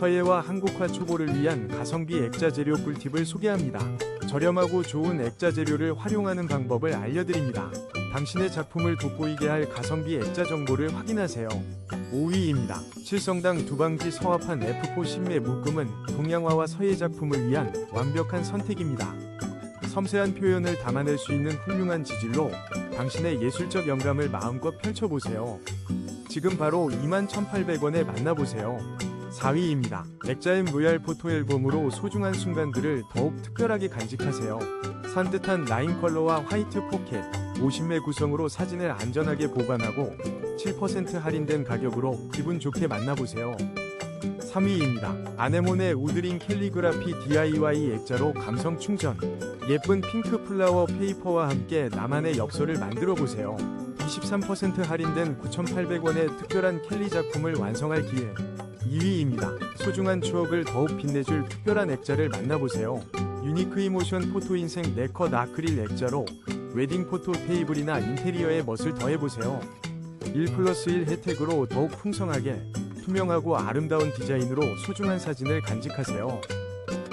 서예와 한국화 초보를 위한 가성비 액자 재료 꿀팁을 소개합니다. 저렴하고 좋은 액자 재료를 활용하는 방법을 알려드립니다. 당신의 작품을 돋보이게 할 가성비 액자 정보를 확인하세요. 5위입니다. 칠성당 두방지 서합한 F4 신매 묶음은 동양화와 서예 작품을 위한 완벽한 선택입니다. 섬세한 표현을 담아낼 수 있는 훌륭한 지질로 당신의 예술적 영감을 마음껏 펼쳐보세요. 지금 바로 21,800원에 만나보세요. 4위입니다. 액자엠 로얄 포토 앨범으로 소중한 순간들을 더욱 특별하게 간직하세요. 산뜻한 라인 컬러와 화이트 포켓, 50매 구성으로 사진을 안전하게 보관하고 7% 할인된 가격으로 기분 좋게 만나보세요. 3위입니다. 아네모네 우드린 캘리그라피 DIY 액자로 감성 충전. 예쁜 핑크 플라워 페이퍼와 함께 나만의 엽서를 만들어 보세요. 23% 할인된 9,800원의 특별한 캘리 작품을 완성할 기회. 2위입니다. 소중한 추억을 더욱 빛내줄 특별한 액자를 만나보세요. 유니크 이모션 포토 인생 네컷 아크릴 액자로 웨딩 포토 테이블이나 인테리어에 멋을 더해보세요. 1 플러스 1 혜택으로 더욱 풍성하게 투명하고 아름다운 디자인으로 소중한 사진을 간직하세요.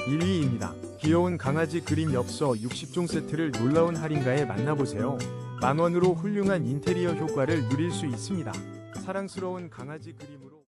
1위입니다. 귀여운 강아지 그림 엽서 60종 세트를 놀라운 할인가에 만나보세요. 만원으로 훌륭한 인테리어 효과를 누릴 수 있습니다. 사랑스러운 강아지 그림으로